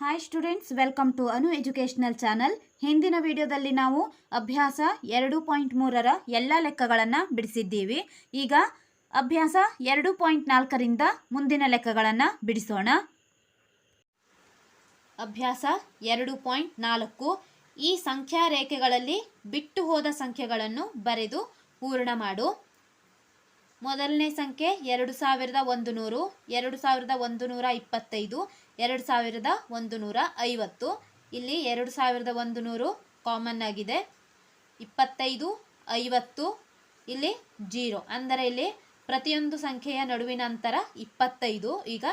Hi students welcome to Anu educational channel ಹಿಂದಿನ ವಿಡಿಯೋದಲ್ಲಿ ನಾವು ಅಭ್ಯಾಸ ಎರಡು ಪಾಯಿಂಟ್ ಮೂರರ ಎಲ್ಲ ಲೆಕ್ಕಗಳನ್ನು ಬಿಡಿಸಿದ್ದೀವಿ. ಈಗ ಅಭ್ಯಾಸ ಎರಡು ಪಾಯಿಂಟ್ ನಾಲ್ಕರಿಂದ ಮುಂದಿನ ಲೆಕ್ಕಗಳನ್ನು ಬಿಡಿಸೋಣ. ಅಭ್ಯಾಸ ಎರಡು ಪಾಯಿಂಟ್ ನಾಲ್ಕು ಈ ಸಂಖ್ಯಾ ರೇಖೆಗಳಲ್ಲಿ ಬಿಟ್ಟು ಹೋದ ಸಂಖ್ಯೆಗಳನ್ನು ಬರೆದು ಪೂರ್ಣ ಮಾಡು. ಮೊದಲನೇ ಸಂಖ್ಯೆ ಎರಡು ಸಾವಿರದ ಒಂದು ನೂರು ಎರಡು ಸಾವಿರದ ಒಂದು ನೂರ ಇಪ್ಪತ್ತೈದು ಎರಡು ಸಾವಿರದ ಒಂದು ನೂರ ಐವತ್ತು ಇಲ್ಲಿ ಎರಡು ಸಾವಿರದ ಒಂದು ನೂರು ಕಾಮನ್ ಆಗಿದೆ. ಇಪ್ಪತ್ತೈದು, ಐವತ್ತು, ಇಲ್ಲಿ ಜೀರೋ. ಅಂದರೆ ಇಲ್ಲಿ ಪ್ರತಿಯೊಂದು ಸಂಖ್ಯೆಯ ನಡುವಿನ ಅಂತರ ಇಪ್ಪತ್ತೈದು. ಈಗ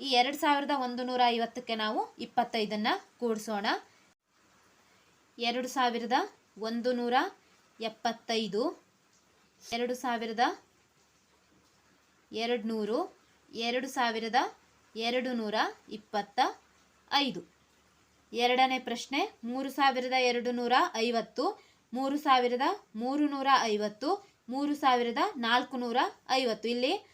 ಈ ಎರಡು ಸಾವಿರದ ಒಂದು ನೂರ ಐವತ್ತಕ್ಕೆ ನಾವು ಇಪ್ಪತ್ತೈದನ್ನು ಕೂಡಿಸೋಣ. ಎರಡು ಸಾವಿರದ ಒಂದು ನೂರ ಎಪ್ಪತ್ತೈದು ಎರಡು ಸಾವಿರದ ಎರಡು ನೂರು ಎರಡು ಸಾವಿರದ ಎರಡು ನೂರ ಇಪ್ಪತ್ತ ಐದು ಎರಡನೇ ಪ್ರಶ್ನೆ, ಮೂರು ಸಾವಿರದ ಎರಡು ನೂರ ಐವತ್ತು, ಮೂರು ಸಾವಿರದ ಮೂರು ನೂರ ಐವತ್ತು, ಮೂರು ಸಾವಿರದ ನಾಲ್ಕು ನೂರ ಐವತ್ತು. ಇಲ್ಲಿ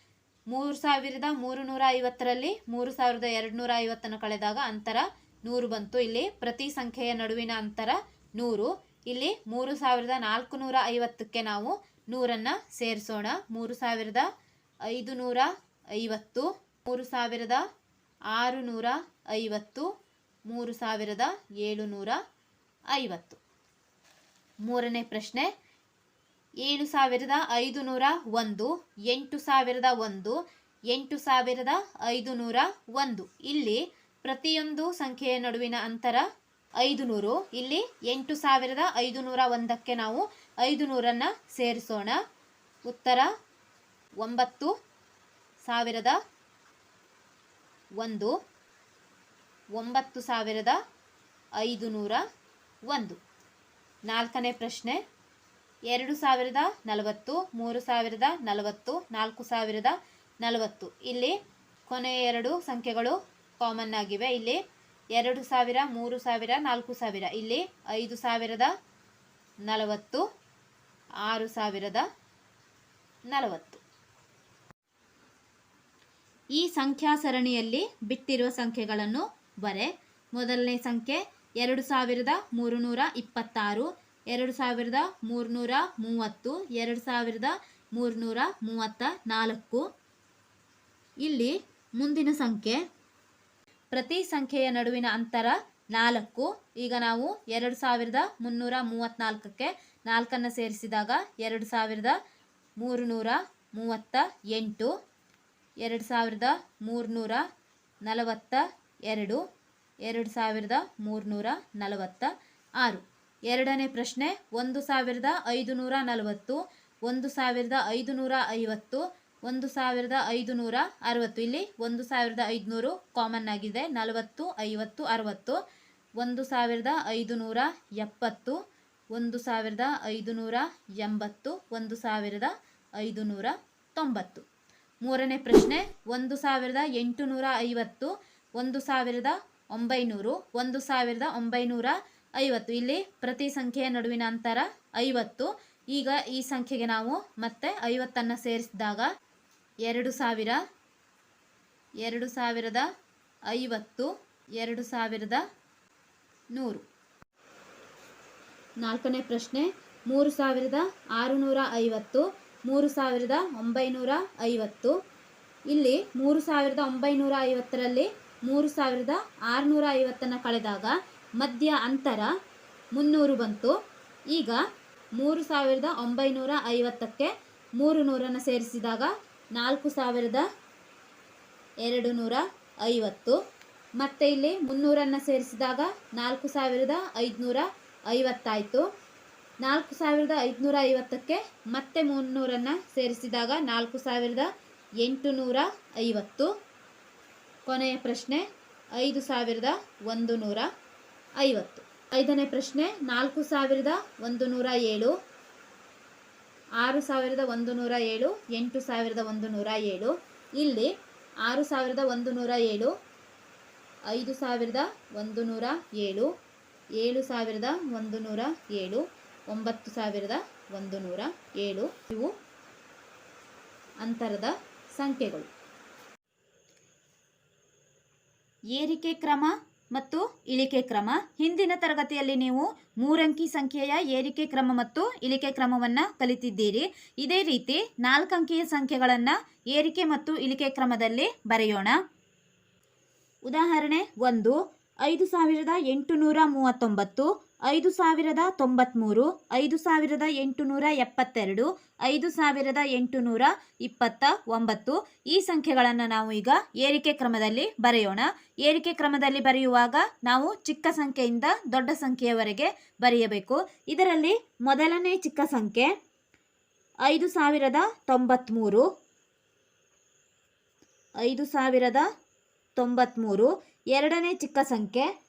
ಮೂರು ಸಾವಿರದ ಮೂರು ನೂರ ಐವತ್ತರಲ್ಲಿ ಮೂರು ಸಾವಿರದ ಎರಡು ನೂರ ಐವತ್ತನ್ನು ಕಳೆದಾಗ ಅಂತರ ನೂರು ಬಂತು. ಇಲ್ಲಿ ಪ್ರತಿ ಸಂಖ್ಯೆಯ ನಡುವಿನ ಅಂತರ ನೂರು. ಇಲ್ಲಿ ಮೂರು ಸಾವಿರದ ನಾಲ್ಕು ನೂರ ಐವತ್ತಕ್ಕೆ ನಾವು ನೂರನ್ನು ಸೇರಿಸೋಣ. ಮೂರು ಸಾವಿರದ ಐದು ನೂರ ಐವತ್ತು. ಮೂರು ಸಾವಿರದ ಆರು ನೂರ ಐವತ್ತು ಮೂರು ಸಾವಿರದ ಏಳು ನೂರ ಐವತ್ತು ಮೂರನೇ ಪ್ರಶ್ನೆ ಏಳು ಸಾವಿರದ ಐದು ನೂರ ಒಂದು ಎಂಟು ಸಾವಿರದ ಒಂದು ಎಂಟು ಸಾವಿರದ ಐದು ನೂರ ಒಂದು ಇಲ್ಲಿ ಪ್ರತಿಯೊಂದು ಸಂಖ್ಯೆಯ ನಡುವಿನ ಅಂತರ ಐದು ನೂರು ಇಲ್ಲಿ ಎಂಟು ಸಾವಿರದ ಐದು ನೂರ ಒಂದಕ್ಕೆ ನಾವು ಐದು ನೂರನ್ನು ಸೇರಿಸೋಣ ಉತ್ತರ ಒಂಬತ್ತು ಸಾವಿರದ ಒಂದು, ಒಂಬತ್ತು ಸಾವಿರದ ಐದು ನೂರ ಒಂದು. ನಾಲ್ಕನೇ ಪ್ರಶ್ನೆ, ಎರಡು ಸಾವಿರದ ನಲವತ್ತು, ಮೂರು ಸಾವಿರದ ನಲವತ್ತು, ನಾಲ್ಕು ಸಾವಿರದ ನಲವತ್ತು. ಇಲ್ಲಿ ಕೊನೆಯ ಎರಡು ಸಂಖ್ಯೆಗಳು ಕಾಮನ್ ಆಗಿವೆ. ಇಲ್ಲಿ ಎರಡು ಸಾವಿರ, ಮೂರು ಸಾವಿರ, ನಾಲ್ಕು ಸಾವಿರ. ಇಲ್ಲಿ ಐದು ಸಾವಿರದ ನಲವತ್ತು, ಆರು ಸಾವಿರದ ನಲವತ್ತು. ಈ ಸಂಖ್ಯಾ ಸರಣಿಯಲ್ಲಿ ಬಿಟ್ಟಿರುವ ಸಂಖ್ಯೆಗಳನ್ನು ಬರೆ. ಮೊದಲನೇ ಸಂಖ್ಯೆ ಎರಡು ಸಾವಿರದ ಮೂರುನೂರ ಇಪ್ಪತ್ತಾರು, ಎರಡು ಸಾವಿರದ ಮೂರುನೂರ ಮೂವತ್ತು, ಎರಡು ಸಾವಿರದ ಮೂರುನೂರ ಮೂವತ್ತ ನಾಲ್ಕು. ಇಲ್ಲಿ ಮುಂದಿನ ಸಂಖ್ಯೆ ಪ್ರತಿ ಸಂಖ್ಯೆಯ ನಡುವಿನ ಅಂತರ ನಾಲ್ಕು. ಈಗ ನಾವು ಎರಡು ಸಾವಿರದ ಮುನ್ನೂರ ಮೂವತ್ತ್ನಾಲ್ಕಕ್ಕೆ ನಾಲ್ಕನ್ನು ಸೇರಿಸಿದಾಗ ಎರಡು ಸಾವಿರದ ಮೂರುನೂರ ಮೂವತ್ತ ಎಂಟು. ಎರಡು ಸಾವಿರದ ಮೂರುನೂರ ನಲವತ್ತ ಎರಡು ಎರಡು ಸಾವಿರದ ಮೂರುನೂರ ನಲವತ್ತ ಆರು. ಎರಡನೇ ಪ್ರಶ್ನೆ, ಒಂದು ಸಾವಿರದ ಐದುನೂರ ನಲವತ್ತು, ಒಂದು ಸಾವಿರದ ಐದುನೂರ ಐವತ್ತು, ಒಂದು ಸಾವಿರದ ಐದುನೂರ ಅರವತ್ತು. ಇಲ್ಲಿ ಒಂದು ಸಾವಿರದ ಐದುನೂರು ಕಾಮನ್ ಆಗಿದೆ, ನಲವತ್ತು, ಐವತ್ತು, ಅರವತ್ತು. ಒಂದು ಸಾವಿರದ ಐದುನೂರ ಎಪ್ಪತ್ತು, ಒಂದು ಸಾವಿರದ ಐದುನೂರ ಎಂಬತ್ತು, ಒಂದು ಸಾವಿರದ ಐದುನೂರ ತೊಂಬತ್ತು. ಮೂರನೇ ಪ್ರಶ್ನೆ, ಒಂದು ಸಾವಿರದ ಎಂಟುನೂರ ಐವತ್ತು, ಒಂದು ಸಾವಿರದ ಒಂಬೈನೂರು, ಒಂದು ಸಾವಿರದ ಒಂಬೈನೂರ ಐವತ್ತು. ಇಲ್ಲಿ ಪ್ರತಿ ಸಂಖ್ಯೆಯ ನಡುವಿನ ಅಂತರ ಐವತ್ತು. ಈಗ ಈ ಸಂಖ್ಯೆಗೆ ನಾವು ಮತ್ತೆ ಐವತ್ತನ್ನು ಸೇರಿಸಿದಾಗ ಎರಡು ಸಾವಿರ, ಎರಡು ಸಾವಿರದ ಐವತ್ತು, ಎರಡು ಸಾವಿರದ ನೂರು. ನಾಲ್ಕನೇ ಪ್ರಶ್ನೆ, ಮೂರು ಸಾವಿರದ ಆರುನೂರ ಐವತ್ತು ಮೂರು ಸಾವಿರದ ಒಂಬೈನೂರ ಐವತ್ತು. ಇಲ್ಲಿ ಮೂರು ಸಾವಿರದ ಒಂಬೈನೂರ ಐವತ್ತರಲ್ಲಿ ಮೂರು ಸಾವಿರದ ಆರುನೂರ ಐವತ್ತನ್ನು ಕಳೆದಾಗ ಮಧ್ಯ ಅಂತರ ಮುನ್ನೂರು ಬಂತು. ಈಗ ಮೂರು ಸಾವಿರದ ಒಂಬೈನೂರ ಐವತ್ತಕ್ಕೆ ಮೂರು ನೂರನ್ನು ಸೇರಿಸಿದಾಗ ನಾಲ್ಕು ಸಾವಿರದ ಎರಡು ನೂರ ಐವತ್ತು. ಮತ್ತು ಇಲ್ಲಿ ಮುನ್ನೂರನ್ನು ಸೇರಿಸಿದಾಗ ನಾಲ್ಕು ಸಾವಿರದ ಐದುನೂರ ಐವತ್ತಾಯಿತು. ನಾಲ್ಕು ಸಾವಿರದ ಐದುನೂರ ಐವತ್ತಕ್ಕೆ ಮತ್ತೆ ಮುನ್ನೂರನ್ನು ಸೇರಿಸಿದಾಗ ನಾಲ್ಕು ಸಾವಿರದ ಎಂಟುನೂರ ಐವತ್ತು ಕೊನೆಯ ಪ್ರಶ್ನೆ, ಐದು ಸಾವಿರದ ಒಂದು ನೂರ ಐವತ್ತು ಐದನೇ ಪ್ರಶ್ನೆ, ನಾಲ್ಕು ಸಾವಿರದ ಒಂದು ನೂರ ಏಳು ಆರು ಸಾವಿರದ ಒಂದು ನೂರ ಏಳು ಎಂಟು ಸಾವಿರದ ಒಂದು ನೂರ ಏಳು ಇಲ್ಲಿ ಆರು ಸಾವಿರದ ಒಂದು ನೂರ ಏಳು ಐದು ಸಾವಿರದ ಒಂದು ನೂರ ಏಳು ಏಳು ಸಾವಿರದ ಒಂದು ನೂರ ಏಳು ಒಂಬತ್ತು ಸಾವಿರದ ಒಂದು ನೂರ ಏಳು. ಇವು ಅಂತರದ ಸಂಖ್ಯೆಗಳು. ಏರಿಕೆ ಕ್ರಮ ಮತ್ತು ಇಳಿಕೆ ಕ್ರಮ. ಹಿಂದಿನ ತರಗತಿಯಲ್ಲಿ ನೀವು ಮೂರಂಕಿ ಸಂಖ್ಯೆಯ ಏರಿಕೆ ಕ್ರಮ ಮತ್ತು ಇಳಿಕೆ ಕ್ರಮವನ್ನು ಕಲಿತಿದ್ದೀರಿ. ಇದೇ ರೀತಿ ನಾಲ್ಕಂಕಿಯ ಸಂಖ್ಯೆಗಳನ್ನು ಏರಿಕೆ ಮತ್ತು ಇಳಿಕೆ ಕ್ರಮದಲ್ಲಿ ಬರೆಯೋಣ. ಉದಾಹರಣೆ ಒಂದು, ಐದು ಸಾವಿರದ ಎಂಟುನೂರ ಮೂವತ್ತೊಂಬತ್ತು ಐದು ಸಾವಿರದ ತೊಂಬತ್ತ್ಮೂರು ಐದು ಸಾವಿರದ ಎಂಟುನೂರ ಎಪ್ಪತ್ತೆರಡು, ಐದು ಸಾವಿರದ ಎಂಟುನೂರ ಇಪ್ಪತ್ತ ಒಂಬತ್ತು ಈ ಸಂಖ್ಯೆಗಳನ್ನು ನಾವು ಈಗ ಏರಿಕೆ ಕ್ರಮದಲ್ಲಿ ಬರೆಯೋಣ. ಏರಿಕೆ ಕ್ರಮದಲ್ಲಿ ಬರೆಯುವಾಗ ನಾವು ಚಿಕ್ಕ ಸಂಖ್ಯೆಯಿಂದ ದೊಡ್ಡ ಸಂಖ್ಯೆಯವರೆಗೆ ಬರೆಯಬೇಕು. ಇದರಲ್ಲಿ ಮೊದಲನೇ ಚಿಕ್ಕ ಸಂಖ್ಯೆ ಐದು ಸಾವಿರದ ತೊಂಬತ್ತ್ಮೂರು ಐದು ಸಾವಿರದ ತೊಂಬತ್ತ್ಮೂರು ಎರಡನೇ ಚಿಕ್ಕ ಸಂಖ್ಯೆ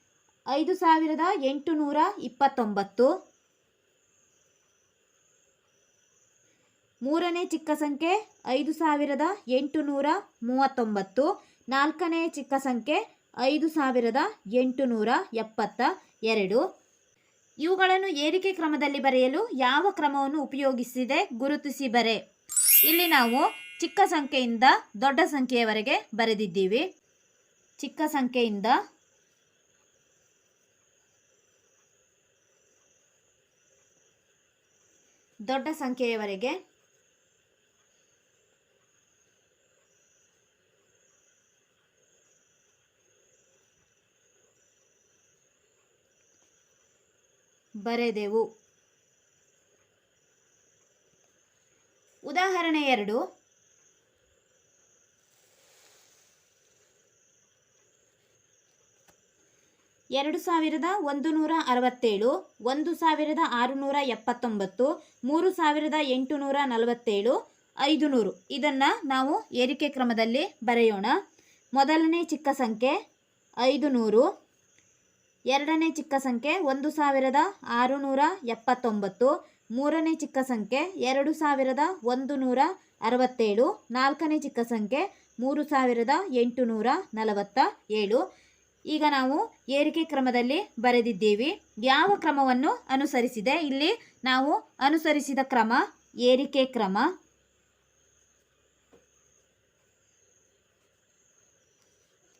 ಐದು ಸಾವಿರದ ಎಂಟುನೂರ ಇಪ್ಪತ್ತೊಂಬತ್ತು. ಮೂರನೇ ಚಿಕ್ಕ ಸಂಖ್ಯೆ ಐದು ಸಾವಿರದ ಎಂಟುನೂರ ಮೂವತ್ತೊಂಬತ್ತು. ನಾಲ್ಕನೇ ಚಿಕ್ಕ ಸಂಖ್ಯೆ ಐದು ಸಾವಿರದ ಎಂಟುನೂರ ಎಪ್ಪತ್ತ. ಎರಡು. ಇವುಗಳನ್ನು ಏರಿಕೆ ಕ್ರಮದಲ್ಲಿ ಬರೆಯಲು ಯಾವ ಕ್ರಮವನ್ನು ಉಪಯೋಗಿಸಿದೆ ಗುರುತಿಸಿ ಬರೆ. ಇಲ್ಲಿ ನಾವು ಚಿಕ್ಕ ಸಂಖ್ಯೆಯಿಂದ ದೊಡ್ಡ ಸಂಖ್ಯೆಯವರೆಗೆ ಬರೆದಿದ್ದೀವಿ. ಚಿಕ್ಕ ಸಂಖ್ಯೆಯಿಂದ ದೊಡ್ಡ ಸಂಖ್ಯೆಯವರೆಗೆ. ಬರೆದೆವು. ಉದಾಹರಣೆ ಎರಡು. ಎರಡು ಸಾವಿರದ ಒಂದು ನೂರ ಅರವತ್ತೇಳು, ಒಂದು ಸಾವಿರದ ಆರುನೂರ ಎಪ್ಪತ್ತೊಂಬತ್ತು, ಮೂರು ಸಾವಿರದ ಎಂಟುನೂರ ನಲವತ್ತೇಳು ಐದು ನೂರು ಇದನ್ನು ನಾವು ಏರಿಕೆ ಕ್ರಮದಲ್ಲಿ ಬರೆಯೋಣ. ಮೊದಲನೇ ಚಿಕ್ಕ ಸಂಖ್ಯೆ ಐದು ನೂರು ಎರಡನೇ ಚಿಕ್ಕ ಸಂಖ್ಯೆ ಒಂದು ಸಾವಿರದ ಆರುನೂರ ಎಪ್ಪತ್ತೊಂಬತ್ತು, ಮೂರನೇ ಚಿಕ್ಕ ಸಂಖ್ಯೆ ಎರಡು ಸಾವಿರದ ಒಂದು ನೂರ ಅರವತ್ತೇಳು, ನಾಲ್ಕನೇ ಚಿಕ್ಕ ಸಂಖ್ಯೆ ಮೂರು ಸಾವಿರದ ಎಂಟುನೂರ ನಲವತ್ತ ಏಳು ಈಗ ನಾವು ಏರಿಕೆ ಕ್ರಮದಲ್ಲಿ ಬರೆದಿದ್ದೇವೆ. ಯಾವ ಕ್ರಮವನ್ನು ಅನುಸರಿಸಿದೆ? ಇಲ್ಲಿ ನಾವು ಅನುಸರಿಸಿದ ಕ್ರಮ, ಏರಿಕೆ ಕ್ರಮ.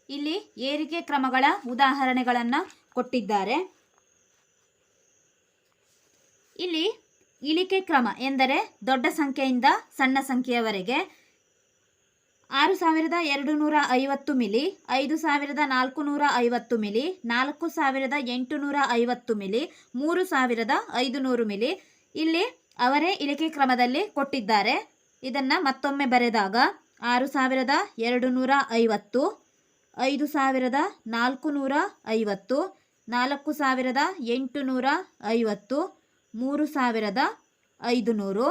ಇಲ್ಲಿ ಏರಿಕೆ ಕ್ರಮಗಳ ಉದಾಹರಣೆಗಳನ್ನು ಕೊಟ್ಟಿದ್ದಾರೆ. ಇಲ್ಲಿ ಇಳಿಕೆ ಕ್ರಮ ಎಂದರೆ ದೊಡ್ಡ ಸಂಖ್ಯೆಯಿಂದ ಸಣ್ಣ ಸಂಖ್ಯೆಯವರೆಗೆ. ಆರು ಸಾವಿರದ ಎರಡು ನೂರ ಐವತ್ತು ಮಿಲಿ, ಐದು ಸಾವಿರದ ನಾಲ್ಕು ನೂರ ಐವತ್ತು ಮಿಲಿ, ನಾಲ್ಕು ಸಾವಿರದ ಎಂಟು ನೂರ ಐವತ್ತು ಮಿಲಿ, ಮೂರು ಸಾವಿರದ ಐದು ನೂರು ಮಿಲಿ. ಇಲ್ಲಿ ಅವರೇ ಇಳಿಕೆ ಕ್ರಮದಲ್ಲಿ ಕೊಟ್ಟಿದ್ದಾರೆ. ಇದನ್ನು ಮತ್ತೊಮ್ಮೆ ಬರೆದಾಗ ಆರು ಸಾವಿರದ ಎರಡು ನೂರ ಐವತ್ತು, ಐದು ಸಾವಿರದ ನಾಲ್ಕು ನೂರ ಐವತ್ತು, ನಾಲ್ಕು ಸಾವಿರದ ಎಂಟು ನೂರ ಐವತ್ತು, ಮೂರು ಸಾವಿರದ ಐದು ನೂರು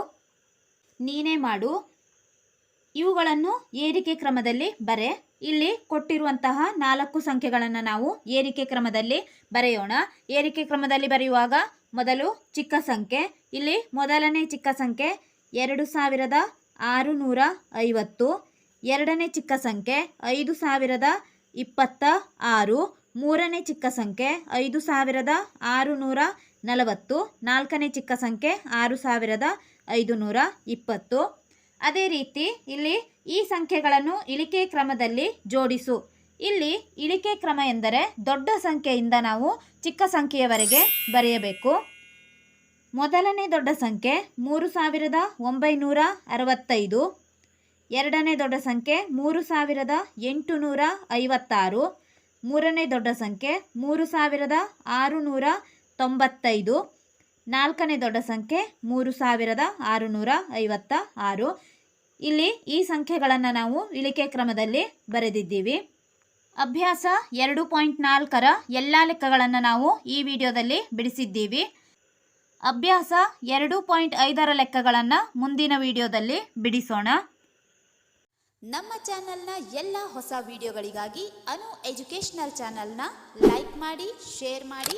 ನೀನೇ ಮಾಡು. ಇವುಗಳನ್ನು ಏರಿಕೆ ಕ್ರಮದಲ್ಲಿ ಬರೆ, ಇಲ್ಲಿ ಕೊಟ್ಟಿರುವಂತಹ ನಾಲ್ಕು ಸಂಖ್ಯೆಗಳನ್ನು ನಾವು ಏರಿಕೆ ಕ್ರಮದಲ್ಲಿ ಬರೆಯೋಣ. ಏರಿಕೆ ಕ್ರಮದಲ್ಲಿ ಬರೆಯುವಾಗ ಮೊದಲು ಚಿಕ್ಕ ಸಂಖ್ಯೆ, ಇಲ್ಲಿ ಮೊದಲನೇ ಚಿಕ್ಕ ಸಂಖ್ಯೆ ಎರಡು ಸಾವಿರದ ಆರು ನೂರ ಐವತ್ತು, ಎರಡನೇ ಚಿಕ್ಕ ಸಂಖ್ಯೆ ಐದು ಸಾವಿರದ ಇಪ್ಪತ್ತ ಆರು, ಮೂರನೇ ಚಿಕ್ಕ ಸಂಖ್ಯೆ ಐದು ಸಾವಿರದ ಆರುನೂರ ನಲವತ್ತು, ನಾಲ್ಕನೇ ಚಿಕ್ಕ ಸಂಖ್ಯೆ ಆರು ಸಾವಿರದ ಐದು ನೂರ ಇಪ್ಪತ್ತು. ಅದೇ ರೀತಿ ಇಲ್ಲಿ ಈ ಸಂಖ್ಯೆಗಳನ್ನು ಇಳಿಕೆ ಕ್ರಮದಲ್ಲಿ ಜೋಡಿಸು. ಇಲ್ಲಿ ಇಳಿಕೆ ಕ್ರಮ ಎಂದರೆ ದೊಡ್ಡ ಸಂಖ್ಯೆಯಿಂದ ನಾವು ಚಿಕ್ಕ ಸಂಖ್ಯೆಯವರೆಗೆ ಬರೆಯಬೇಕು. ಮೊದಲನೇ ದೊಡ್ಡ ಸಂಖ್ಯೆ ಮೂರು ಸಾವಿರದ ಒಂಬೈನೂರ ಅರವತ್ತೈದು. ಎರಡನೇ ದೊಡ್ಡ ಸಂಖ್ಯೆ ಮೂರು ಸಾವಿರದ ಎಂಟುನೂರ ಐವತ್ತಾರು. ಮೂರನೇ ದೊಡ್ಡ ಸಂಖ್ಯೆ ಮೂರು ಸಾವಿರದ ಆರುನೂರ ತೊಂಬತ್ತೈದು. ನಾಲ್ಕನೇ ದೊಡ್ಡ ಸಂಖ್ಯೆ ಮೂರು ಸಾವಿರದ ಆರುನೂರ ಐವತ್ತ ಆರು. ಇಲ್ಲಿ ಈ ಸಂಖ್ಯೆಗಳನ್ನು ನಾವು ಇಳಿಕೆ ಕ್ರಮದಲ್ಲಿ ಬರೆದಿದ್ದೀವಿ. ಅಭ್ಯಾಸ ಎರಡು ಪಾಯಿಂಟ್ ನಾಲ್ಕರ ಎಲ್ಲ ಲೆಕ್ಕಗಳನ್ನು ನಾವು ಈ ವಿಡಿಯೋದಲ್ಲಿ ಬಿಡಿಸಿದ್ದೀವಿ. ಅಭ್ಯಾಸ ಎರಡು ಪಾಯಿಂಟ್ ಐದರ ಲೆಕ್ಕಗಳನ್ನು ಮುಂದಿನ ವಿಡಿಯೋದಲ್ಲಿ ಬಿಡಿಸೋಣ. ನಮ್ಮ ಚಾನೆಲ್ನ ಎಲ್ಲ ಹೊಸ ವಿಡಿಯೋಗಳಿಗಾಗಿ ಅನು ಎಜುಕೇಷನಲ್ ಚಾನೆಲ್ನ ಲೈಕ್ ಮಾಡಿ, ಶೇರ್ ಮಾಡಿ.